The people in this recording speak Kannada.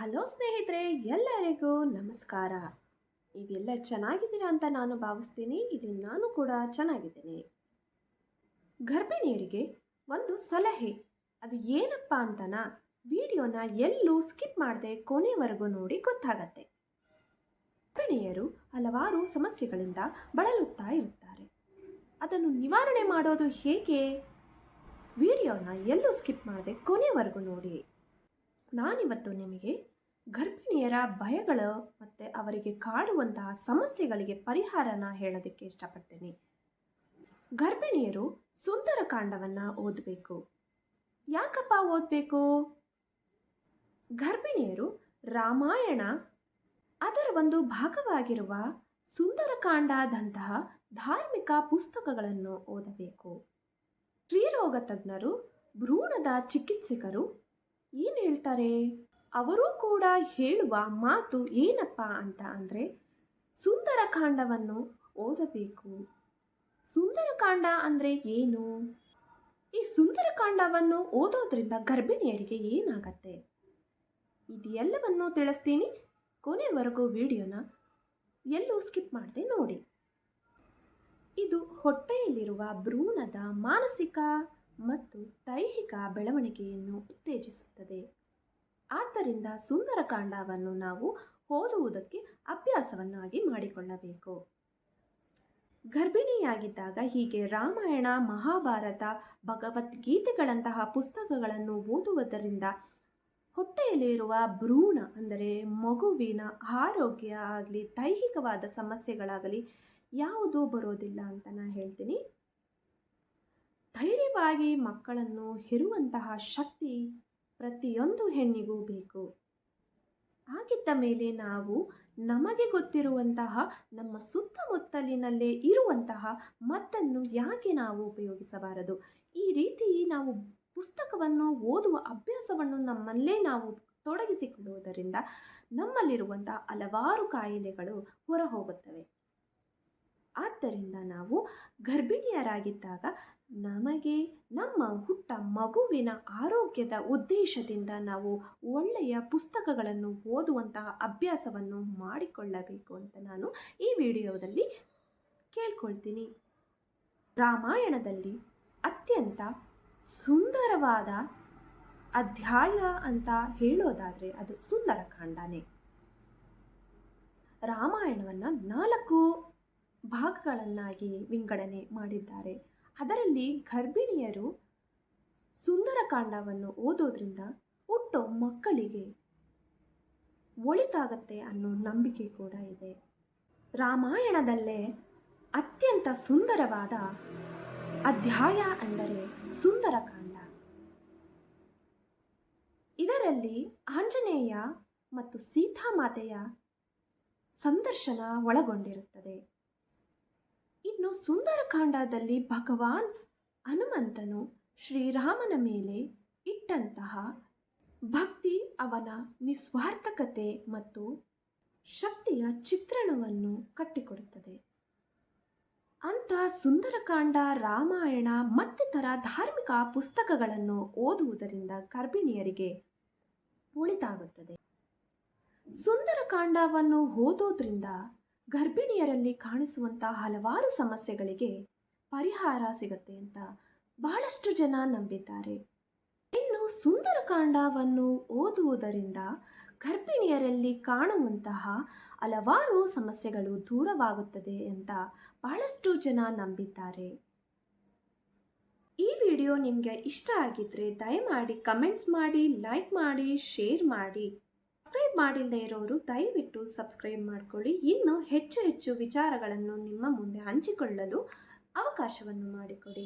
ಹಲೋ ಸ್ನೇಹಿತರೆ, ಎಲ್ಲರಿಗೂ ನಮಸ್ಕಾರ. ನೀವೆಲ್ಲ ಚೆನ್ನಾಗಿದ್ದೀರಾ ಅಂತ ನಾನು ಭಾವಿಸ್ತೀನಿ. ಇಲ್ಲಿ ನಾನು ಕೂಡ ಚೆನ್ನಾಗಿದ್ದೇನೆ. ಗರ್ಭಿಣಿಯರಿಗೆ ಒಂದು ಸಲಹೆ. ಅದು ಏನಪ್ಪ ಅಂತನ, ವಿಡಿಯೋನ ಎಲ್ಲೂ ಸ್ಕಿಪ್ ಮಾಡದೆ ಕೊನೆವರೆಗೂ ನೋಡಿ ಗೊತ್ತಾಗತ್ತೆ. ಗರ್ಭಿಣಿಯರು ಹಲವಾರು ಸಮಸ್ಯೆಗಳಿಂದ ಬಳಲುತ್ತಾ ಇರುತ್ತಾರೆ. ಅದನ್ನು ನಿವಾರಣೆ ಮಾಡೋದು ಹೇಗೆ? ವಿಡಿಯೋನ ಎಲ್ಲೂ ಸ್ಕಿಪ್ ಮಾಡದೆ ಕೊನೆವರೆಗೂ ನೋಡಿ. ನಾನಿವತ್ತು ನಿಮಗೆ ಗರ್ಭಿಣಿಯರ ಭಯಗಳು ಮತ್ತು ಅವರಿಗೆ ಕಾಡುವಂತಹ ಸಮಸ್ಯೆಗಳಿಗೆ ಪರಿಹಾರನ ಹೇಳೋದಕ್ಕೆ ಇಷ್ಟಪಡ್ತೇನೆ. ಗರ್ಭಿಣಿಯರು ಸುಂದರಕಾಂಡವನ್ನು ಓದಬೇಕು. ಯಾಕಪ್ಪ ಓದಬೇಕು? ಗರ್ಭಿಣಿಯರು ರಾಮಾಯಣ ಅದರ ಒಂದು ಭಾಗವಾಗಿರುವ ಸುಂದರಕಾಂಡದಂತಹ ಧಾರ್ಮಿಕ ಪುಸ್ತಕಗಳನ್ನು ಓದಬೇಕು. ಸ್ತ್ರೀರೋಗ ತಜ್ಞರು ಭ್ರೂಣದ ಚಿಕಿತ್ಸಕರು ಏನು ಹೇಳ್ತಾರೆ? ಅವರೂ ಕೂಡ ಹೇಳುವ ಮಾತು ಏನಪ್ಪ ಅಂತ ಅಂದರೆ, ಸುಂದರಕಾಂಡವನ್ನು ಓದಬೇಕು. ಸುಂದರಕಾಂಡ ಅಂದರೆ ಏನು? ಈ ಸುಂದರಕಾಂಡವನ್ನು ಓದೋದ್ರಿಂದ ಗರ್ಭಿಣಿಯರಿಗೆ ಏನಾಗತ್ತೆ? ಇದೆಲ್ಲವನ್ನು ತಿಳಿಸ್ತೀನಿ. ಕೊನೆವರೆಗೂ ವಿಡಿಯೋನ ಎಲ್ಲೂ ಸ್ಕಿಪ್ ಮಾಡದೆ ನೋಡಿ. ಇದು ಹೊಟ್ಟೆಯಲ್ಲಿರುವ ಭ್ರೂಣದ ಮಾನಸಿಕ ಮತ್ತು ದೈಹಿಕ ಬೆಳವಣಿಗೆಯನ್ನು ಉತ್ತೇಜಿಸುತ್ತದೆ. ಆದ್ದರಿಂದ ಸುಂದರಕಾಂಡವನ್ನು ನಾವು ಓದುವುದಕ್ಕೆ ಅಭ್ಯಾಸವನ್ನಾಗಿ ಮಾಡಿಕೊಳ್ಳಬೇಕು. ಗರ್ಭಿಣಿಯಾಗಿದ್ದಾಗ ಹೀಗೆ ರಾಮಾಯಣ, ಮಹಾಭಾರತ, ಭಗವದ್ಗೀತೆಗಳಂತಹ ಪುಸ್ತಕಗಳನ್ನು ಓದುವುದರಿಂದ ಹೊಟ್ಟೆಯಲ್ಲಿರುವ ಭ್ರೂಣ, ಅಂದರೆ ಮಗುವಿನ ಆರೋಗ್ಯ ಆಗಲಿ, ದೈಹಿಕವಾದ ಸಮಸ್ಯೆಗಳಾಗಲಿ ಯಾವುದೂ ಬರೋದಿಲ್ಲ ಅಂತ ನಾನು ಹೇಳ್ತೀನಿ. ಧೈರ್ಯವಾಗಿ ಮಕ್ಕಳನ್ನು ಹೆರುವಂತಹ ಶಕ್ತಿ ಪ್ರತಿಯೊಂದು ಹೆಣ್ಣಿಗೂ ಬೇಕು. ಹಾಗಿದ್ದ ಮೇಲೆ ನಾವು ನಮಗೆ ಗೊತ್ತಿರುವಂತಹ ನಮ್ಮ ಸುತ್ತಮುತ್ತಲಿನಲ್ಲೇ ಇರುವಂತಹ ಮದ್ದನ್ನು ಯಾಕೆ ನಾವು ಉಪಯೋಗಿಸಬಾರದು? ಈ ರೀತಿ ನಾವು ಪುಸ್ತಕವನ್ನು ಓದುವ ಅಭ್ಯಾಸವನ್ನು ನಮ್ಮಲ್ಲೇ ನಾವು ತೊಡಗಿಸಿಕೊಳ್ಳುವುದರಿಂದ ನಮ್ಮಲ್ಲಿರುವಂತಹ ಹಲವಾರು ಕಾಯಿಲೆಗಳು ಹೊರಹೋಗುತ್ತವೆ. ಆದ್ದರಿಂದ ನಾವು ಗರ್ಭಿಣಿಯರಾಗಿದ್ದಾಗ ನಮಗೆ ನಮ್ಮ ಹುಟ್ಟ ಮಗುವಿನ ಆರೋಗ್ಯದ ಉದ್ದೇಶದಿಂದ ನಾವು ಒಳ್ಳೆಯ ಪುಸ್ತಕಗಳನ್ನು ಓದುವಂತಹ ಅಭ್ಯಾಸವನ್ನು ಮಾಡಿಕೊಳ್ಳಬೇಕು ಅಂತ ನಾನು ಈ ವಿಡಿಯೋದಲ್ಲಿ ಕೇಳ್ಕೊಳ್ತೀನಿ. ರಾಮಾಯಣದಲ್ಲಿ ಅತ್ಯಂತ ಸುಂದರವಾದ ಅಧ್ಯಾಯ ಅಂತ ಹೇಳೋದಾದರೆ ಅದು ಸುಂದರಕಾಂಡನೇ ರಾಮಾಯಣವನ್ನು ನಾಲ್ಕು ಭಾಗಗಳನ್ನಾಗಿ ವಿಂಗಡಣೆ ಮಾಡಿದ್ದಾರೆ. ಅದರಲ್ಲಿ ಗರ್ಭಿಣಿಯರು ಸುಂದರಕಾಂಡವನ್ನು ಓದೋದ್ರಿಂದ ಹುಟ್ಟೋ ಮಕ್ಕಳಿಗೆ ಒಳಿತಾಗತ್ತೆ ಅನ್ನೋ ನಂಬಿಕೆ ಕೂಡ ಇದೆ. ರಾಮಾಯಣದಲ್ಲೇ ಅತ್ಯಂತ ಸುಂದರವಾದ ಅಧ್ಯಾಯ ಅಂದರೆ ಸುಂದರಕಾಂಡ. ಇದರಲ್ಲಿ ಆಂಜನೇಯ ಮತ್ತು ಸೀತಾಮಾತೆಯ ಸಂದರ್ಶನ ಒಳಗೊಂಡಿರುತ್ತದೆ. ಇನ್ನು ಸುಂದರಕಾಂಡದಲ್ಲಿ ಭಗವಾನ್ ಹನುಮಂತನು ಶ್ರೀರಾಮನ ಮೇಲೆ ಇಟ್ಟಂತಹ ಭಕ್ತಿ, ಅವನ ನಿಸ್ವಾರ್ಥಕತೆ ಮತ್ತು ಶಕ್ತಿಯ ಚಿತ್ರಣವನ್ನು ಕಟ್ಟಿಕೊಡುತ್ತದೆ. ಅಂಥ ಸುಂದರಕಾಂಡ, ರಾಮಾಯಣ ಮತ್ತಿತರ ಧಾರ್ಮಿಕ ಪುಸ್ತಕಗಳನ್ನು ಓದುವುದರಿಂದ ಗರ್ಭಿಣಿಯರಿಗೆ ಒಳಿತಾಗುತ್ತದೆ ಸುಂದರಕಾಂಡವನ್ನು ಓದೋದ್ರಿಂದ ಗರ್ಭಿಣಿಯರಲ್ಲಿ ಕಾಣಿಸುವಂಥ ಹಲವಾರು ಸಮಸ್ಯೆಗಳಿಗೆ ಪರಿಹಾರ ಸಿಗುತ್ತೆ ಅಂತ ಬಹಳಷ್ಟು ಜನ ನಂಬಿದ್ದಾರೆ. ಇನ್ನು ಸುಂದರಕಾಂಡವನ್ನು ಓದುವುದರಿಂದ ಗರ್ಭಿಣಿಯರಲ್ಲಿ ಕಾಣುವಂತಹ ಹಲವಾರು ಸಮಸ್ಯೆಗಳು ದೂರವಾಗುತ್ತದೆ ಅಂತ ಬಹಳಷ್ಟು ಜನ ನಂಬಿದ್ದಾರೆ. ಈ ವಿಡಿಯೋ ನಿಮಗೆ ಇಷ್ಟ ಆಗಿದ್ದರೆ ದಯಮಾಡಿ ಕಮೆಂಟ್ಸ್ ಮಾಡಿ, ಲೈಕ್ ಮಾಡಿ, ಶೇರ್ ಮಾಡಿ. ಸಬ್ಸ್ಕ್ರೈಬ್ ಮಾಡಿಲ್ಲದೆ ಇರೋರು ದಯವಿಟ್ಟು ಸಬ್ಸ್ಕ್ರೈಬ್ ಮಾಡಿಕೊಳ್ಳಿ. ಇನ್ನು ಹೆಚ್ಚು ಹೆಚ್ಚು ವಿಚಾರಗಳನ್ನು ನಿಮ್ಮ ಮುಂದೆ ಹಂಚಿಕೊಳ್ಳಲು ಅವಕಾಶವನ್ನು ಮಾಡಿಕೊಡಿ.